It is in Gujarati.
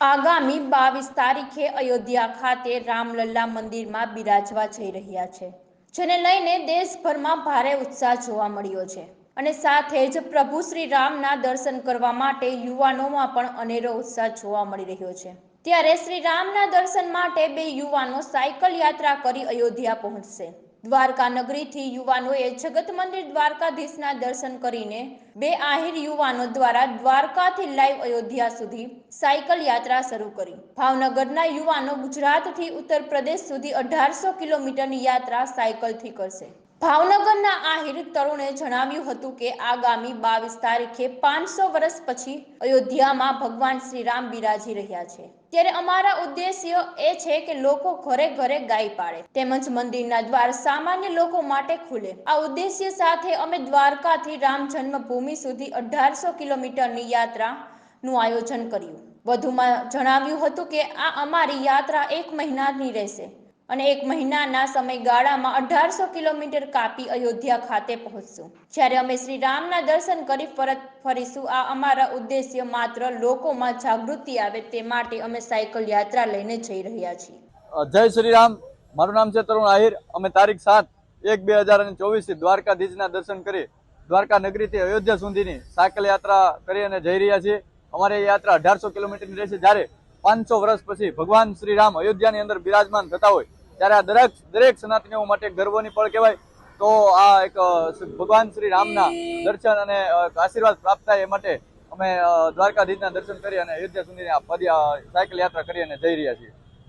આગામી બાવીસ તારીખે અયોધ્યા ખાતે રામલલ્લા મંદિરમાં બિરાજવા જઈ રહ્યા છે, જેને લઈને દેશભરમાં ભારે ઉત્સાહ જોવા મળ્યો છે. અને સાથે જ પ્રભુ શ્રી રામના દર્શન કરવા માટે યુવાનોમાં પણ અનેરો ઉત્સાહ જોવા મળી રહ્યો છે. ત્યારે શ્રી રામના દર્શન માટે બે યુવાનો સાયકલ યાત્રા કરી અયોધ્યા પહોંચશે. દ્વારકા નગરીથી યુવાનોએ જગત મંદિર દ્વારકાધીશના દર્શન કરીને બે આહિર યુવાનો દ્વારા દ્વારકાથી લાઈવ અયોધ્યા સુધી સાયકલ યાત્રા શરૂ કરી. ભાવનગરના યુવાનો ગુજરાતથી ઉત્તર પ્રદેશ સુધી અઢારસો કિલોમીટરની યાત્રા સાયકલથી કરશે. ભાવનગરના આહિર તરુણે જણાવ્યું હતું કે આગામી બાવીસ તારીખે પાંચસો વર્ષ પછી અયોધ્યામાં ભગવાન શ્રી રામ બિરાજી રહ્યા છે. ત્યારે અમારા ઉદ્દેશ્ય એ છે કે લોકો ઘરે ઘરે ગાય પાડે તેમજ મંદિરના દ્વાર સામાન્ય લોકો માટે ખુલે. આ ઉદ્દેશ્ય સાથે અમે દ્વારકાથી રામ જન્મભૂમિ સુધી અઢારસો કિલોમીટરની યાત્રાનું આયોજન કર્યું. વધુમાં જણાવ્યું હતું કે આ અમારી યાત્રા એક મહિનાની રહેશે. અને એક મહિનાના સમયગાળામાં અઢારસો કિલોમીટર કાપી અયોધ્યા ખાતે પહોંચશું જ્યારે અમે શ્રી રામના દર્શન કરી પરત ફરીશું, આ અમારા ઉદ્દેશ્ય માત્ર લોકોમાં જાગૃતિ આવે તે માટે અમે સાયકલ યાત્રા લઈને જઈ રહ્યા છીએ. જય શ્રી રામ મારું નામ છે તરુણ આહિર. અમે તારીખ સાત એક બે હજાર અને ચોવીસથી દ્વારકાધીશના દર્શન કરી દ્વારકા નગરીથી અયોધ્યા સુધીની સાયકલ યાત્રા કરી અને જઈ રહ્યા છીએ. અમારી યાત્રા અઢારસો કિલોમીટરની રહેશે. જ્યારે પાંચસો વર્ષ પછી ભગવાન શ્રી રામ અયોધ્યાની અંદર બિરાજમાન થતા હોય ત્યારે આ દરેક દરેક સનાતનીઓ માટે ગર્વની પળ કહેવાય. તો આ એક ભગવાન શ્રી રામના દર્શન અને આશીર્વાદ પ્રાપ્ત થાય એ માટે અમે દ્વારકાધીશના દર્શન કરી અને અયોધ્યા સુધીની આ પદ સાયકલ યાત્રા કરી અને જઈ રહ્યા છીએ.